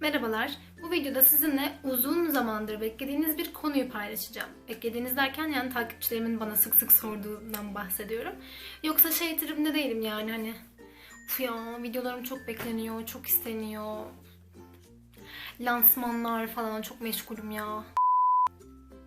Merhabalar. Bu videoda sizinle uzun zamandır beklediğiniz bir konuyu paylaşacağım. Beklediğiniz derken yani takipçilerimin bana sık sık sorduğundan bahsediyorum. Yoksa şey tribinde değilim yani hani Uf ya videolarım çok bekleniyor, çok isteniyor. Lansmanlar falan çok meşgulüm ya.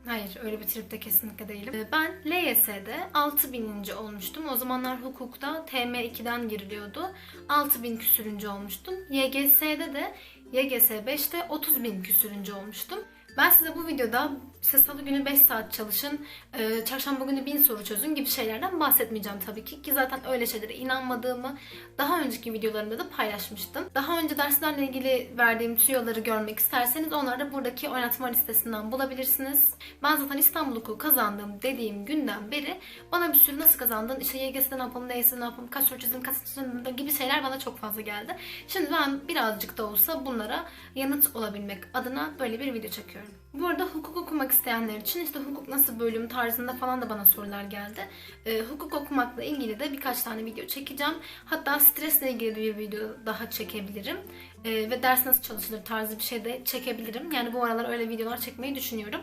Hayır öyle bir tripte kesinlikle değilim. Ee, Ben LYS'de 6000. olmuştum. O zamanlar hukukta TM2'den giriliyordu. 6000 küsürüncü olmuştum. YGS'de de YGS 5'te 30.000 küsürüncü olmuştum. Ben size bu videoda işte salı günü 5 saat çalışın, e, çarşamba günü 1000 soru çözün gibi şeylerden bahsetmeyeceğim tabii ki. Ki zaten öyle şeylere inanmadığımı daha önceki videolarımda da paylaşmıştım. Daha önce derslerle ilgili verdiğim tüyoları görmek isterseniz onları da buradaki oynatma listesinden bulabilirsiniz. Ben zaten İstanbul Hukuku kazandığım dediğim günden beri bana bir sürü nasıl kazandın, işte YGS'de ne yapalım, DYS'de ne yapalım, kaç soru çözdün, kaç soru gibi şeyler bana çok fazla geldi. Şimdi ben birazcık da olsa bunlara yanıt olabilmek adına böyle bir video çekiyorum. Bu arada hukuk okumak isteyenler için işte hukuk nasıl bölüm tarzında falan da bana sorular geldi. Ee, hukuk okumakla ilgili de birkaç tane video çekeceğim. Hatta stresle ilgili bir video daha çekebilirim. Ee, ve ders nasıl çalışılır tarzı bir şey de çekebilirim. Yani bu aralar öyle videolar çekmeyi düşünüyorum.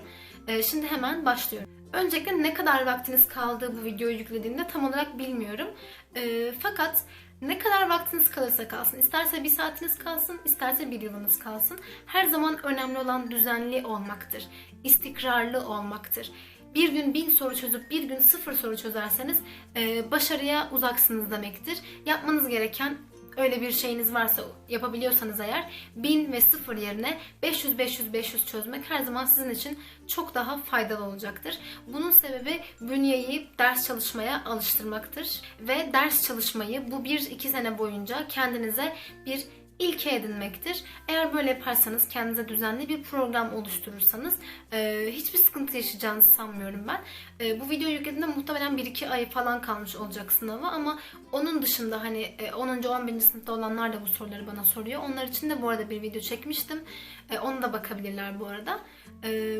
Ee, şimdi hemen başlıyorum. Öncelikle ne kadar vaktiniz kaldı bu videoyu yüklediğimde tam olarak bilmiyorum. Ee, fakat ne kadar vaktiniz kalırsa kalsın, isterse bir saatiniz kalsın, isterse bir yılınız kalsın. Her zaman önemli olan düzenli olmaktır, istikrarlı olmaktır. Bir gün bin soru çözüp bir gün sıfır soru çözerseniz başarıya uzaksınız demektir. Yapmanız gereken öyle bir şeyiniz varsa yapabiliyorsanız eğer 1000 ve 0 yerine 500 500 500 çözmek her zaman sizin için çok daha faydalı olacaktır. Bunun sebebi bünyeyi ders çalışmaya alıştırmaktır ve ders çalışmayı bu 1-2 sene boyunca kendinize bir ilke edinmektir. Eğer böyle yaparsanız, kendinize düzenli bir program oluşturursanız e, hiçbir sıkıntı yaşayacağınızı sanmıyorum ben. E, bu videoyu yüklediğimde muhtemelen 1-2 ay falan kalmış olacak sınava ama onun dışında hani e, 10. 11. sınıfta olanlar da bu soruları bana soruyor. Onlar için de bu arada bir video çekmiştim. E, onu da bakabilirler bu arada. E,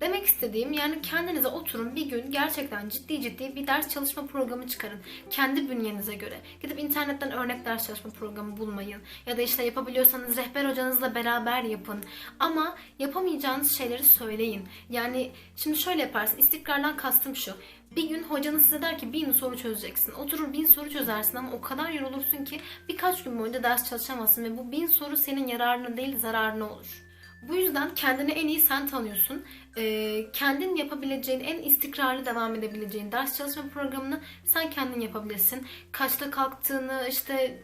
Demek istediğim yani kendinize oturun bir gün gerçekten ciddi ciddi bir ders çalışma programı çıkarın. Kendi bünyenize göre. Gidip internetten örnek ders çalışma programı bulmayın. Ya da işte yapabiliyorsanız rehber hocanızla beraber yapın. Ama yapamayacağınız şeyleri söyleyin. Yani şimdi şöyle yaparsın. İstikrardan kastım şu. Bir gün hocanız size der ki bin soru çözeceksin. Oturur bin soru çözersin ama o kadar yorulursun ki birkaç gün boyunca ders çalışamazsın ve bu bin soru senin yararına değil zararına olur. Bu yüzden kendini en iyi sen tanıyorsun. Ee, kendin yapabileceğin, en istikrarlı devam edebileceğin ders çalışma programını sen kendin yapabilirsin. Kaçta kalktığını, işte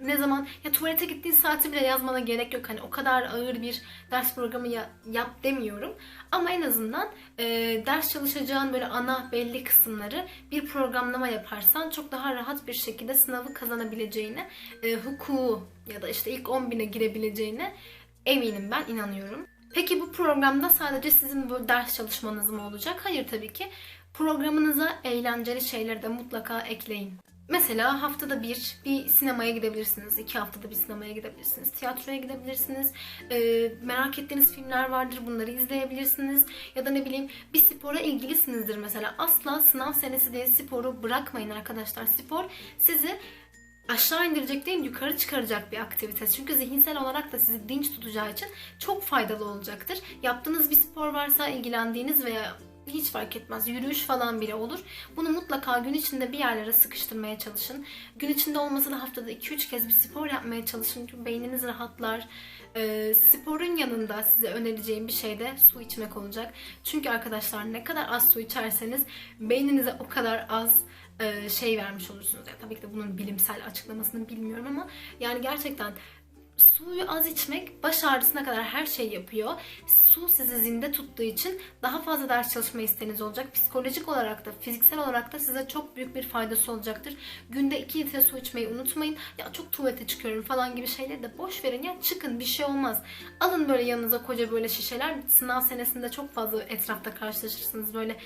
ne zaman ya tuvalete gittiğin saati bile yazmana gerek yok. Hani o kadar ağır bir ders programı ya- yap demiyorum. Ama en azından e, ders çalışacağın böyle ana belli kısımları bir programlama yaparsan çok daha rahat bir şekilde sınavı kazanabileceğine, e, hukuku ya da işte ilk 10 bine girebileceğine eminim ben inanıyorum. Peki bu programda sadece sizin bu ders çalışmanız mı olacak? Hayır tabii ki. Programınıza eğlenceli şeyleri de mutlaka ekleyin. Mesela haftada bir bir sinemaya gidebilirsiniz. iki haftada bir sinemaya gidebilirsiniz. Tiyatroya gidebilirsiniz. Ee, merak ettiğiniz filmler vardır. Bunları izleyebilirsiniz. Ya da ne bileyim bir spora ilgilisinizdir mesela. Asla sınav senesi diye sporu bırakmayın arkadaşlar. Spor sizi aşağı indirecek değil yukarı çıkaracak bir aktivite. Çünkü zihinsel olarak da sizi dinç tutacağı için çok faydalı olacaktır. Yaptığınız bir spor varsa ilgilendiğiniz veya hiç fark etmez. Yürüyüş falan bile olur. Bunu mutlaka gün içinde bir yerlere sıkıştırmaya çalışın. Gün içinde olmasa da haftada 2-3 kez bir spor yapmaya çalışın. Çünkü beyniniz rahatlar. Ee, sporun yanında size önereceğim bir şey de su içmek olacak. Çünkü arkadaşlar ne kadar az su içerseniz beyninize o kadar az e, şey vermiş olursunuz. Yani tabii ki de bunun bilimsel açıklamasını bilmiyorum ama yani gerçekten suyu az içmek baş ağrısına kadar her şey yapıyor. Su sizi zinde tuttuğu için daha fazla ders çalışma isteğiniz olacak. Psikolojik olarak da fiziksel olarak da size çok büyük bir faydası olacaktır. Günde 2 litre su içmeyi unutmayın. Ya çok tuvalete çıkıyorum falan gibi şeyleri de boş verin. Ya çıkın bir şey olmaz. Alın böyle yanınıza koca böyle şişeler. Sınav senesinde çok fazla etrafta karşılaşırsınız. Böyle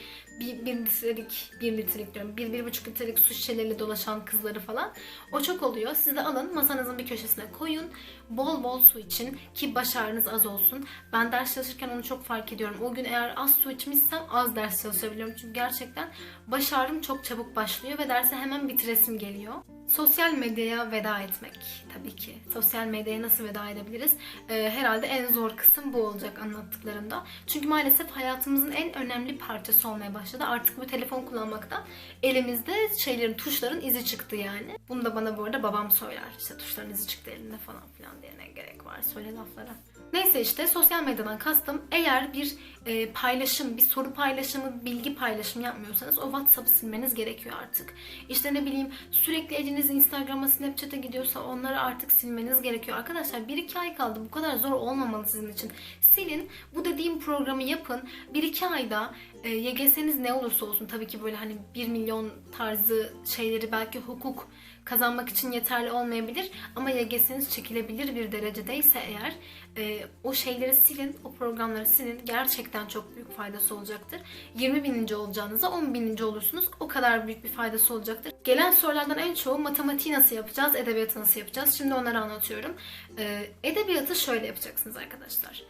bir, bir litrelik, bir litrelik diyorum. Bir, bir buçuk litrelik su şişeleriyle dolaşan kızları falan. O çok oluyor. Siz de alın masanızın bir köşesine koyun. Bol bol su için ki baş ağrınız az olsun. Ben ders çalışırken onu çok fark ediyorum. O gün eğer az su içmişsem az ders çalışabiliyorum. Çünkü gerçekten baş ağrım çok çabuk başlıyor ve derse hemen bitiresim geliyor. Sosyal medyaya veda etmek tabii ki. Sosyal medyaya nasıl veda edebiliriz? Ee, herhalde en zor kısım bu olacak anlattıklarımda. Çünkü maalesef hayatımızın en önemli parçası olmaya başladı. Artık bu telefon kullanmaktan elimizde şeylerin, tuşların izi çıktı yani. Bunu da bana bu arada babam söyler. İşte tuşların izi çıktı elinde falan filan diye ne gerek var söyle laflara. Neyse işte sosyal medyadan kastım eğer bir e, paylaşım, bir soru paylaşımı, bilgi paylaşımı yapmıyorsanız o WhatsApp'ı silmeniz gerekiyor artık. İşte ne bileyim sürekli eliniz Instagram'a, Snapchat'e gidiyorsa onları artık silmeniz gerekiyor. Arkadaşlar 1-2 ay kaldı. Bu kadar zor olmamalı sizin için. Silin. Bu dediğim programı yapın. 1-2 ayda e, YGS'niz ne olursa olsun tabii ki böyle hani 1 milyon tarzı şeyleri belki hukuk kazanmak için yeterli olmayabilir ama YGS'niz çekilebilir bir derecedeyse eğer e, o şeyleri silin, o programları silin. Gerçekten çok büyük faydası olacaktır. 20 bininci olacağınıza 10 bininci olursunuz. O kadar büyük bir faydası olacaktır. Gelen sorulardan en çoğu matematiği nasıl yapacağız, edebiyatı nasıl yapacağız? Şimdi onları anlatıyorum. E, edebiyatı şöyle yapacaksınız arkadaşlar.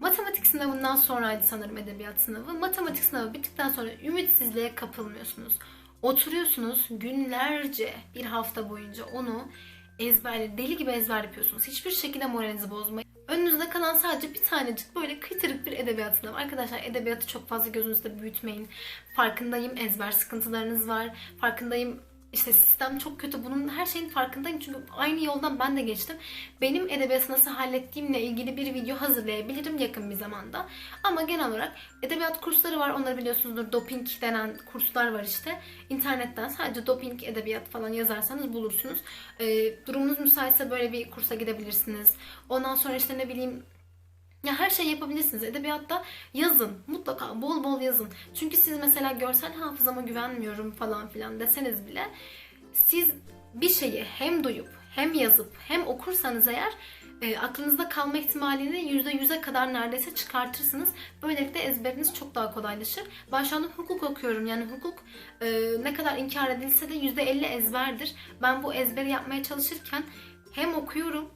Matematik sınavından sonraydı sanırım edebiyat sınavı. Matematik sınavı bittikten sonra ümitsizliğe kapılmıyorsunuz. Oturuyorsunuz günlerce bir hafta boyunca onu ezberle, deli gibi ezber yapıyorsunuz. Hiçbir şekilde moralinizi bozmayın. Önünüzde kalan sadece bir tanecik böyle kıytırık bir edebiyat sınavı. Arkadaşlar edebiyatı çok fazla gözünüzde büyütmeyin. Farkındayım ezber sıkıntılarınız var. Farkındayım işte sistem çok kötü. Bunun her şeyin farkındayım çünkü aynı yoldan ben de geçtim. Benim edebiyatı nasıl hallettiğimle ilgili bir video hazırlayabilirim yakın bir zamanda. Ama genel olarak edebiyat kursları var. Onları biliyorsunuzdur. Doping denen kurslar var işte. İnternetten sadece doping edebiyat falan yazarsanız bulursunuz. Ee, durumunuz müsaitse böyle bir kursa gidebilirsiniz. Ondan sonra işte ne bileyim ya her şey yapabilirsiniz. Edebiyatta yazın. Mutlaka bol bol yazın. Çünkü siz mesela görsel hafızama güvenmiyorum falan filan deseniz bile siz bir şeyi hem duyup hem yazıp hem okursanız eğer e, aklınızda kalma ihtimalini %100'e kadar neredeyse çıkartırsınız. Böylelikle ezberiniz çok daha kolaylaşır. Ben şu anda hukuk okuyorum. Yani hukuk e, ne kadar inkar edilse de %50 ezberdir. Ben bu ezberi yapmaya çalışırken hem okuyorum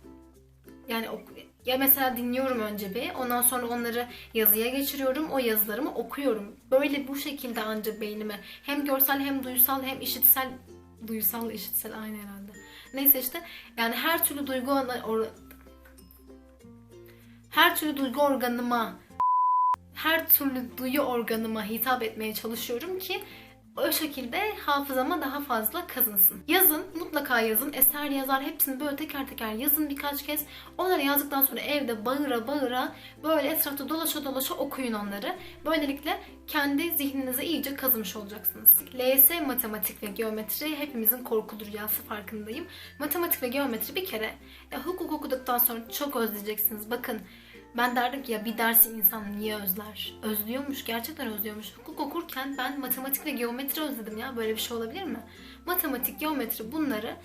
yani ok- ya mesela dinliyorum önce bir, ondan sonra onları yazıya geçiriyorum, o yazılarımı okuyorum. Böyle bu şekilde anca beynime hem görsel hem duysal hem işitsel, duysal işitsel aynı herhalde. Neyse işte yani her türlü duygu or- her türlü duygu organıma her türlü duyu organıma hitap etmeye çalışıyorum ki o şekilde hafızama daha fazla kazınsın. Yazın, mutlaka yazın. Eser yazar hepsini böyle teker teker yazın birkaç kez. Onları yazdıktan sonra evde bağıra bağıra böyle etrafta dolaşa dolaşa okuyun onları. Böylelikle kendi zihninize iyice kazımış olacaksınız. LYS matematik ve geometri hepimizin korkulu rüyası farkındayım. Matematik ve geometri bir kere ya hukuk okuduktan sonra çok özleyeceksiniz. Bakın ben derdim ki ya bir dersi insan niye özler? Özlüyormuş, gerçekten özlüyormuş. Hukuk okurken ben matematik ve geometri özledim ya. Böyle bir şey olabilir mi? Matematik, geometri bunları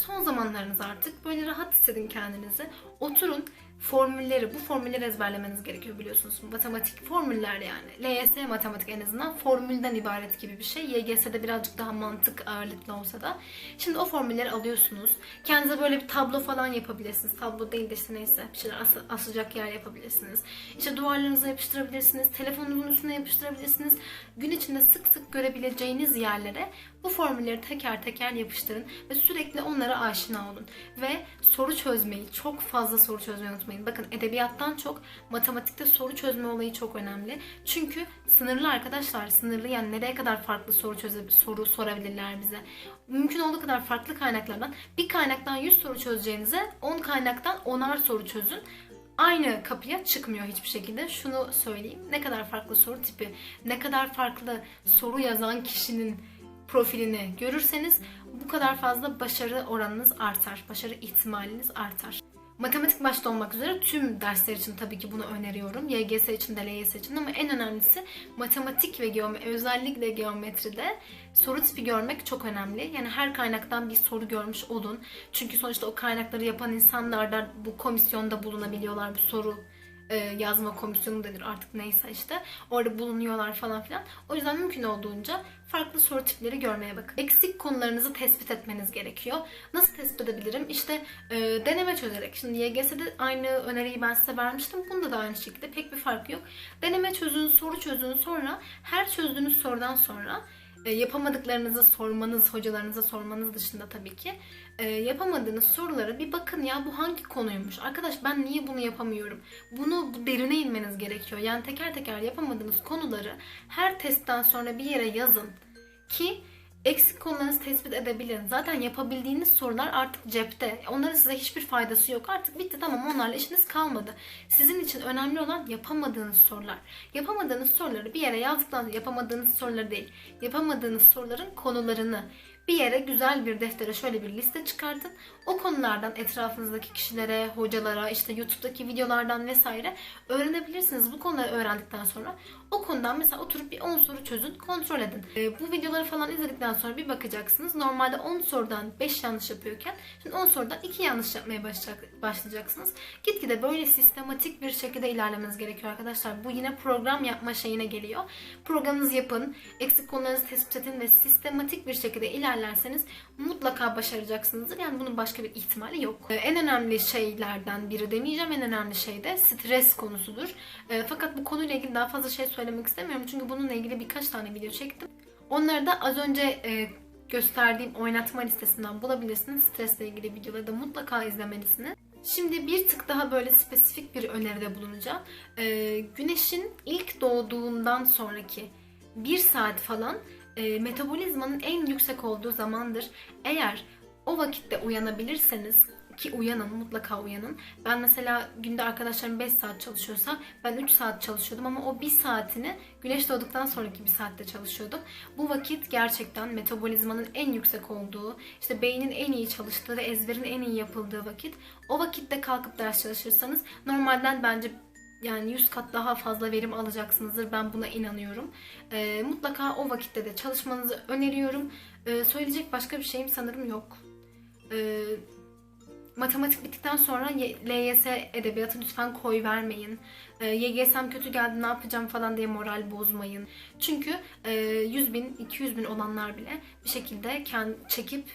son zamanlarınız artık böyle rahat hissedin kendinizi. Oturun formülleri, bu formülleri ezberlemeniz gerekiyor biliyorsunuz. Matematik formüller yani. LYS matematik en azından formülden ibaret gibi bir şey. YGS'de birazcık daha mantık ağırlıklı olsa da. Şimdi o formülleri alıyorsunuz. Kendinize böyle bir tablo falan yapabilirsiniz. Tablo değil de işte neyse bir şeyler as- asacak yer yapabilirsiniz. İşte duvarlarınıza yapıştırabilirsiniz. Telefonunuzun üstüne yapıştırabilirsiniz. Gün içinde sık sık görebileceğiniz yerlere bu formülleri teker teker yapıştırın ve sürekli onlara aşina olun. Ve soru çözmeyi, çok fazla soru çözmeyi unutmayın. Bakın edebiyattan çok matematikte soru çözme olayı çok önemli. Çünkü sınırlı arkadaşlar, sınırlı yani nereye kadar farklı soru çöze soru sorabilirler bize. Mümkün olduğu kadar farklı kaynaklardan bir kaynaktan 100 soru çözeceğinize 10 kaynaktan 10'ar soru çözün aynı kapıya çıkmıyor hiçbir şekilde. Şunu söyleyeyim. Ne kadar farklı soru tipi, ne kadar farklı soru yazan kişinin profilini görürseniz bu kadar fazla başarı oranınız artar. Başarı ihtimaliniz artar. Matematik başta olmak üzere tüm dersler için tabii ki bunu öneriyorum. YGS için de LYS için ama en önemlisi matematik ve geometri, özellikle geometride soru tipi görmek çok önemli. Yani her kaynaktan bir soru görmüş olun. Çünkü sonuçta o kaynakları yapan insanlar da bu komisyonda bulunabiliyorlar bu soru e, yazma komisyonu denir artık neyse işte. Orada bulunuyorlar falan filan. O yüzden mümkün olduğunca farklı soru tipleri görmeye bakın. Eksik konularınızı tespit etmeniz gerekiyor. Nasıl tespit edebilirim? İşte e, deneme çözerek. Şimdi YGS'de aynı öneriyi ben size vermiştim. Bunda da aynı şekilde pek bir fark yok. Deneme çözün, soru çözün sonra her çözdüğünüz sorudan sonra yapamadıklarınızı sormanız, hocalarınıza sormanız dışında tabii ki e, yapamadığınız sorulara bir bakın ya bu hangi konuymuş? Arkadaş ben niye bunu yapamıyorum? Bunu bu derine inmeniz gerekiyor. Yani teker teker yapamadığınız konuları her testten sonra bir yere yazın ki eksik konularınızı tespit edebilin. Zaten yapabildiğiniz sorular artık cepte. Onların size hiçbir faydası yok. Artık bitti tamam onlarla işiniz kalmadı. Sizin için önemli olan yapamadığınız sorular. Yapamadığınız soruları bir yere yazdıktan yapamadığınız soruları değil. Yapamadığınız soruların konularını bir yere güzel bir deftere şöyle bir liste çıkartın. O konulardan etrafınızdaki kişilere, hocalara, işte YouTube'daki videolardan vesaire öğrenebilirsiniz. Bu konuları öğrendikten sonra o konudan mesela oturup bir 10 soru çözün, kontrol edin. Ee, bu videoları falan izledikten sonra bir bakacaksınız. Normalde 10 sorudan 5 yanlış yapıyorken şimdi 10 sorudan 2 yanlış yapmaya başlayacak, başlayacaksınız. Gitgide böyle sistematik bir şekilde ilerlemeniz gerekiyor arkadaşlar. Bu yine program yapma şeyine geliyor. Programınızı yapın, eksik konularınızı tespit edin ve sistematik bir şekilde ilerlerseniz mutlaka başaracaksınızdır. Yani bunun başka bir ihtimali yok. Ee, en önemli şeylerden biri demeyeceğim. En önemli şey de stres konusudur. Ee, fakat bu konuyla ilgili daha fazla şey söylemek istemiyorum. Çünkü bununla ilgili birkaç tane video çektim. Onları da az önce e, gösterdiğim oynatma listesinden bulabilirsiniz. Stresle ilgili videoları da mutlaka izlemelisiniz. Şimdi bir tık daha böyle spesifik bir öneride bulunacağım. Ee, güneşin ilk doğduğundan sonraki bir saat falan e, metabolizmanın en yüksek olduğu zamandır. Eğer o vakitte uyanabilirseniz ki uyanın mutlaka uyanın. Ben mesela günde arkadaşlarım 5 saat çalışıyorsa ben 3 saat çalışıyordum ama o 1 saatini güneş doğduktan sonraki bir saatte çalışıyordum. Bu vakit gerçekten metabolizmanın en yüksek olduğu, işte beynin en iyi çalıştığı ve ezberin en iyi yapıldığı vakit. O vakitte kalkıp ders çalışırsanız normalden bence yani 100 kat daha fazla verim alacaksınızdır. Ben buna inanıyorum. Ee, mutlaka o vakitte de çalışmanızı öneriyorum. Ee, söyleyecek başka bir şeyim sanırım yok. Ee, matematik bittikten sonra LYS edebiyatı lütfen koy vermeyin. Ee, YGS'm kötü geldi ne yapacağım falan diye moral bozmayın. Çünkü e, 100 bin, 200 bin olanlar bile bir şekilde kendi çekip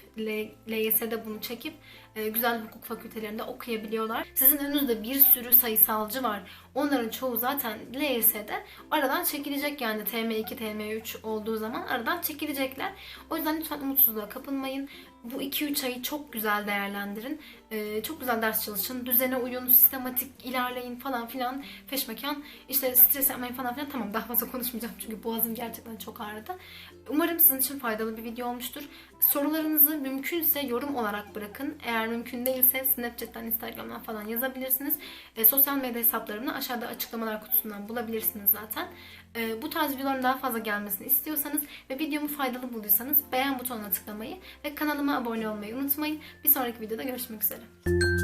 LYS'de bunu çekip e, güzel hukuk fakültelerinde okuyabiliyorlar. Sizin önünüzde bir sürü sayısalcı var. Onların çoğu zaten LYS'de aradan çekilecek yani TM2, TM3 olduğu zaman aradan çekilecekler. O yüzden lütfen umutsuzluğa kapılmayın. Bu 2-3 ayı çok güzel değerlendirin. E, çok güzel ders çalışın. Düzene uyun, sistematik ilerleyin falan filan. Feşmekan. işte stres yapmayın falan filan. Tamam daha fazla konuşmayacağım çünkü boğazım gerçekten çok ağrıdı. Umarım sizin için faydalı bir video olmuştur. Sorularınızı mümkünse yorum olarak bırakın. Eğer mümkün değilse Snapchat'ten, Instagram'dan falan yazabilirsiniz. E, sosyal medya hesaplarımı aşağıda açıklamalar kutusundan bulabilirsiniz zaten. E, bu tarz videoların daha fazla gelmesini istiyorsanız ve videomu faydalı bulduysanız beğen butonuna tıklamayı ve kanalıma abone olmayı unutmayın. Bir sonraki videoda görüşmek üzere.